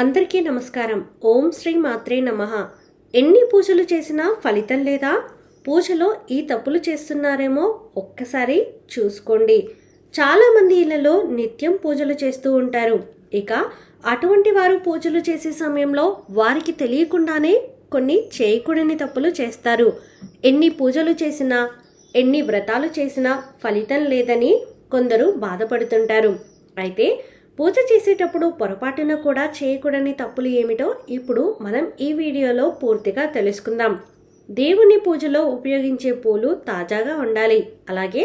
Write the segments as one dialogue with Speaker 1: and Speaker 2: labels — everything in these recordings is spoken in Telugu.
Speaker 1: అందరికీ నమస్కారం. ఓం శ్రీ మాత్రే నమ. ఎన్ని పూజలు చేసినా ఫలితం లేదా? పూజలో ఈ తప్పులు చేస్తున్నారేమో ఒక్కసారి చూసుకోండి. చాలామంది ఇళ్ళలో నిత్యం పూజలు చేస్తూ ఉంటారు. ఇక అటువంటి వారు పూజలు చేసే సమయంలో వారికి తెలియకుండానే కొన్ని చేయకూడని తప్పులు చేస్తారు. ఎన్ని పూజలు చేసినా ఎన్ని వ్రతాలు చేసినా ఫలితం లేదని కొందరు బాధపడుతుంటారు. అయితే పూజ చేసేటప్పుడు పొరపాటున కూడా చేయకూడని తప్పులు ఏమిటో ఇప్పుడు మనం ఈ వీడియోలో పూర్తిగా తెలుసుకుందాం. దేవుని పూజలో ఉపయోగించే పూలు తాజాగా ఉండాలి. అలాగే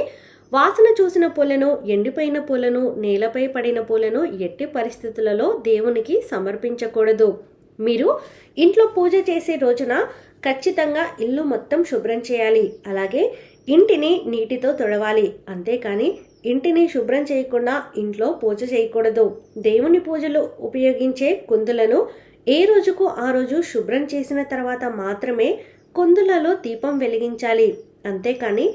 Speaker 1: వాసన చూసిన పూలను ఎండిపోయిన పూలను నేలపై పడిన పూలను ఎట్టి పరిస్థితులలో దేవునికి సమర్పించకూడదు. మీరు ఇంట్లో పూజ చేసే రోజున ఖచ్చితంగా ఇల్లు మొత్తం శుభ్రం చేయాలి. అలాగే ఇంటిని నీటితో తొడవాలి. అంతేకాని ఇంటిని శుభ్రం చేయకుండా ఇంట్లో పూజ చేయకూడదు. దేవుని పూజలు ఉపయోగించే కుందులను ఏ రోజుకు ఆ రోజు శుభ్రం చేసిన తర్వాత మాత్రమే కుందులలో దీపం వెలిగించాలి. అంతేకాని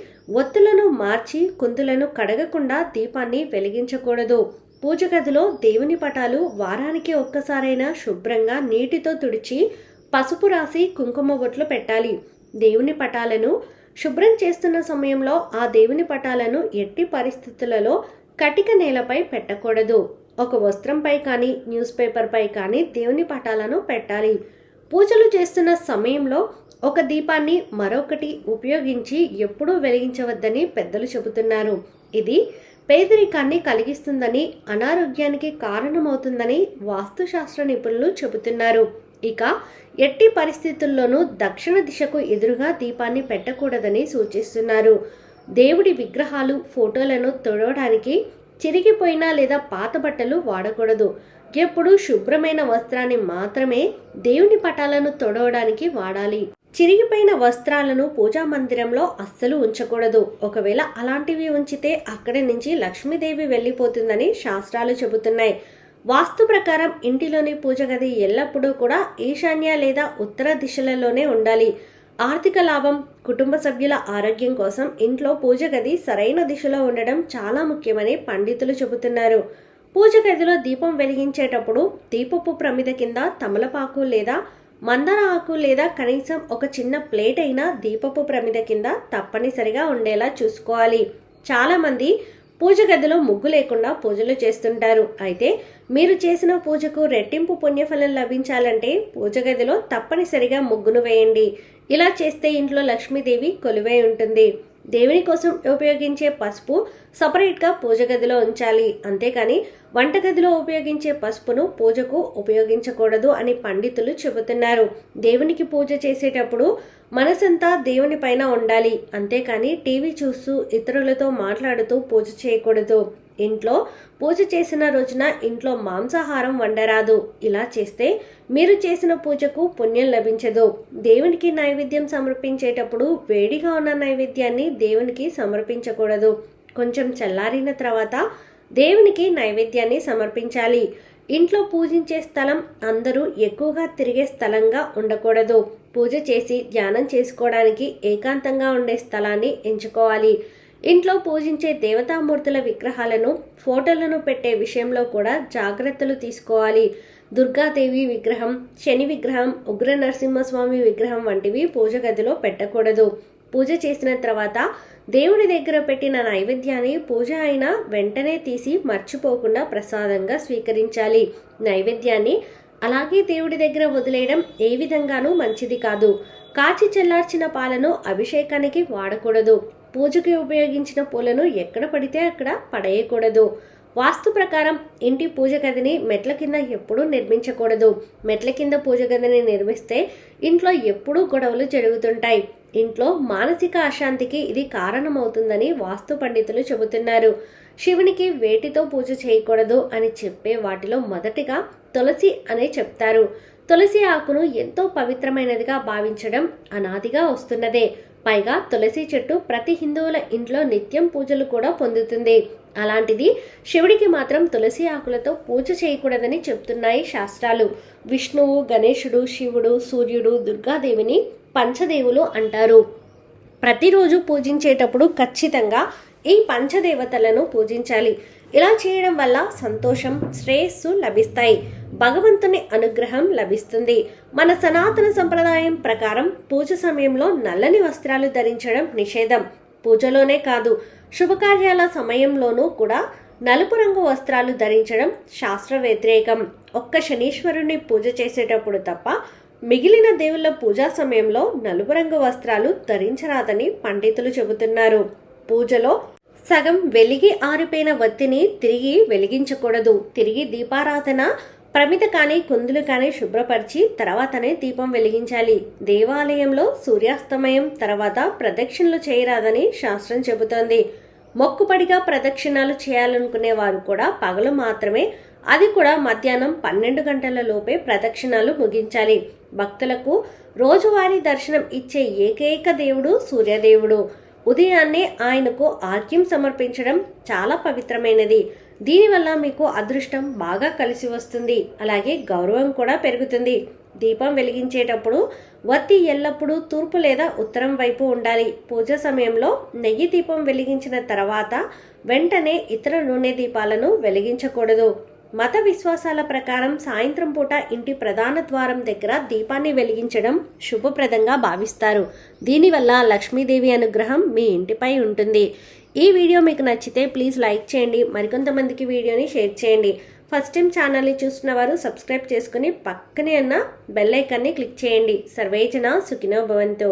Speaker 1: ఒత్తులను మార్చి కుందులను కడగకుండా దీపాన్ని వెలిగించకూడదు. పూజ గదిలో దేవుని పటాలు వారానికి ఒక్కసారైనా శుభ్రంగా నీటితో తుడిచి పసుపు రాసి కుంకుమ బొట్లు పెట్టాలి. దేవుని పటాలను శుభ్రం చేస్తున్న సమయంలో ఆ దేవుని పటాలను ఎట్టి పరిస్థితులలో కటిక నేలపై పెట్టకూడదు. ఒక వస్త్రంపై కానీ న్యూస్ పేపర్పై కానీ దేవుని పటాలను పెట్టాలి. పూజలు చేస్తున్న సమయంలో ఒక దీపాన్ని మరొకటి ఉపయోగించి ఎప్పుడూ వెలిగించవద్దని పెద్దలు చెబుతున్నారు. ఇది పేదరికాన్ని కలిగిస్తుందని అనారోగ్యానికి కారణమవుతుందని వాస్తుశాస్త్ర నిపుణులు చెబుతున్నారు. ఇక ఎట్టి పరిస్థితుల్లోనూ దక్షిణ దిశకు ఎదురుగా దీపాన్ని పెట్టకూడదని సూచిస్తున్నారు. దేవుడి విగ్రహాలు ఫోటోలను తొడవడానికి చిరిగిపోయిన లేదా పాత బట్టలు వాడకూడదు. ఎప్పుడు శుభ్రమైన వస్త్రాన్ని మాత్రమే దేవుని పటాలను తొడవడానికి వాడాలి. చిరిగిపోయిన వస్త్రాలను పూజా మందిరంలో అస్సలు ఉంచకూడదు. ఒకవేళ అలాంటివి ఉంచితే అక్కడి నుంచి లక్ష్మీదేవి వెళ్ళిపోతుందని శాస్త్రాలు చెబుతున్నాయి. వాస్తు ప్రకారం ఇంటిలోని పూజ గది ఎల్లప్పుడూ కూడా ఈశాన్య లేదా ఉత్తర దిశలలోనే ఉండాలి. ఆర్థిక లాభం కుటుంబ సభ్యుల ఆరోగ్యం కోసం ఇంట్లో పూజ గది సరైన దిశలో ఉండడం చాలా ముఖ్యమని పండితులు చెబుతున్నారు. పూజ గదిలో దీపం వెలిగించేటప్పుడు దీపపు ప్రమిద కింద తమలపాకు లేదా మందార ఆకు లేదా కనీసం ఒక చిన్న ప్లేట్ అయినా దీపపు ప్రమిద కింద తప్పనిసరిగా ఉండేలా చూసుకోవాలి. చాలామంది పూజ గదిలో ముగ్గు లేకుండా పూజలు చేస్తుంటారు. అయితే మీరు చేసిన పూజకు రెట్టింపు పుణ్యఫలం లభించాలంటే పూజ గదిలో తప్పనిసరిగా ముగ్గును వేయండి. ఇలా చేస్తే ఇంట్లో లక్ష్మీదేవి కొలువై ఉంటుంది. దేవుని కోసం ఉపయోగించే పసుపు సపరేట్గా పూజ గదిలో ఉంచాలి. అంతేకాని వంటగదిలో ఉపయోగించే పసుపును పూజకు ఉపయోగించకూడదు అని పండితులు చెబుతున్నారు. దేవునికి పూజ చేసేటప్పుడు మనసంతా దేవుని పైన ఉండాలి. అంతేకాని టీవీ చూస్తూ ఇతరులతో మాట్లాడుతూ పూజ చేయకూడదు. ఇంట్లో పూజ చేసిన రోజున ఇంట్లో మాంసాహారం వండరాదు. ఇలా చేస్తే మీరు చేసిన పూజకు పుణ్యం లభించదు. దేవునికి నైవేద్యం సమర్పించేటప్పుడు వేడిగా ఉన్న నైవేద్యాన్ని దేవునికి సమర్పించకూడదు. కొంచెం చల్లారిన తర్వాత దేవునికి నైవేద్యాన్ని సమర్పించాలి. ఇంట్లో పూజించే స్థలం అందరూ ఎక్కువగా తిరిగే స్థలంగా ఉండకూడదు. పూజ చేసి ధ్యానం చేసుకోవడానికి ఏకాంతంగా ఉండే స్థలాన్ని ఎంచుకోవాలి. ఇంట్లో పూజించే దేవతామూర్తుల విగ్రహాలను ఫోటోలను పెట్టే విషయంలో కూడా జాగ్రత్తలు తీసుకోవాలి. దుర్గాదేవి విగ్రహం శని విగ్రహం ఉగ్ర నరసింహస్వామి విగ్రహం వంటివి పూజ గదిలో పెట్టకూడదు. పూజ చేసిన తర్వాత దేవుడి దగ్గర పెట్టిన నైవేద్యాన్ని పూజ అయిన వెంటనే తీసి మర్చిపోకుండా ప్రసాదంగా స్వీకరించాలి. నైవేద్యాన్ని అలాగే దేవుడి దగ్గర వదిలేయడం ఏ విధంగానూ మంచిది కాదు. కాచి చల్లార్చిన పాలను అభిషేకానికి వాడకూడదు. పూజకి ఉపయోగించిన పూలను ఎక్కడ పడితే అక్కడ పడేయకూడదు. వాస్తు ప్రకారం ఇంటి పూజ గదిని మెట్ల కింద ఎప్పుడూ నిర్మించకూడదు. మెట్ల కింద పూజ గదిని నిర్మిస్తే ఇంట్లో ఎప్పుడూ గొడవలు జరుగుతుంటాయి. ఇంట్లో మానసిక అశాంతికి ఇది కారణమవుతుందని వాస్తు పండితులు చెబుతున్నారు. శివునికి వేటితో పూజ చేయకూడదు అని చెప్పే వాటిలో మొదటిగా తులసి అనే చెప్తారు. తులసి ఆకును ఎంతో పవిత్రమైనదిగా భావించడం అనాదిగా వస్తున్నదే. పైగా తులసి చెట్టు ప్రతి హిందువుల ఇంట్లో నిత్యం పూజలు కూడా పొందుతుంది. అలాంటిది శివుడికి మాత్రం తులసి ఆకులతో పూజ చేయకూడదని చెప్తున్నాయి శాస్త్రాలు. విష్ణువు గణేశుడు శివుడు సూర్యుడు దుర్గాదేవిని పంచదేవులు అంటారు. ప్రతిరోజు పూజించేటప్పుడు ఖచ్చితంగా ఈ పంచదేవతలను పూజించాలి. ఇలా చేయడం వల్ల సంతోషం శ్రేయస్సు లభిస్తాయి. భగవంతుని అనుగ్రహం లభిస్తుంది. మన సనాతన సంప్రదాయం ప్రకారం పూజ సమయంలో నల్లని వస్త్రాలు ధరించడం నిషేధం. పూజలోనే కాదు శుభకార్యాల సమయంలోనూ కూడా నలుపు రంగు వస్త్రాలు ధరించడం శాస్త్ర వ్యతిరేకం. ఒక్క శనీశ్వరుని పూజ చేసేటప్పుడు తప్ప మిగిలిన దేవుళ్ళ పూజా సమయంలో నలుపు రంగు వస్త్రాలు ధరించరాదని పండితులు చెబుతున్నారు. పూజలో సగం వెలిగి ఆరిపోయిన వత్తిని తిరిగి వెలిగించకూడదు. తిరిగి దీపారాధన ప్రమిద కానీ కుందులు కానీ శుభ్రపరిచి తర్వాతనే దీపం వెలిగించాలి. దేవాలయంలో సూర్యాస్తమయం తర్వాత ప్రదక్షిణలు చేయరాదని శాస్త్రం చెబుతోంది. మొక్కుపడిగా ప్రదక్షిణాలు చేయాలనుకునే వారు కూడా పగలు మాత్రమే అది కూడా మధ్యాహ్నం పన్నెండు గంటల లోపే ప్రదక్షిణాలు ముగించాలి. భక్తులకు రోజువారీ దర్శనం ఇచ్చే ఏకైక దేవుడు సూర్యదేవుడు. ఉదయాన్నే ఆయనకు ఆర్క్యం సమర్పించడం చాలా పవిత్రమైనది. దీనివల్ల మీకు అదృష్టం బాగా కలిసి వస్తుంది. అలాగే గౌరవం కూడా పెరుగుతుంది. దీపం వెలిగించేటప్పుడు వత్తి ఎల్లప్పుడూ తూర్పు లేదా ఉత్తరం వైపు ఉండాలి. పూజ సమయంలో నెయ్యి దీపం వెలిగించిన తర్వాత వెంటనే ఇతర నూనె దీపాలను వెలిగించకూడదు. మత విశ్వాసాల ప్రకారం సాయంత్రం పూట ఇంటి ప్రధాన ద్వారం దగ్గర దీపాన్ని వెలిగించడం శుభప్రదంగా భావిస్తారు. దీనివల్ల లక్ష్మీదేవి అనుగ్రహం మీ ఇంటిపై ఉంటుంది. ఈ వీడియో మీకు నచ్చితే ప్లీజ్ లైక్ చేయండి మరికొంతమందికి వీడియోని షేర్ చేయండి. ఫస్ట్ టైం ఛానల్ని చూస్తున్న వారు సబ్స్క్రైబ్ చేసుకుని పక్కనే ఉన్న బెల్ ఐకాన్ని క్లిక్ చేయండి. సర్వేజన సుఖినో భవంతో.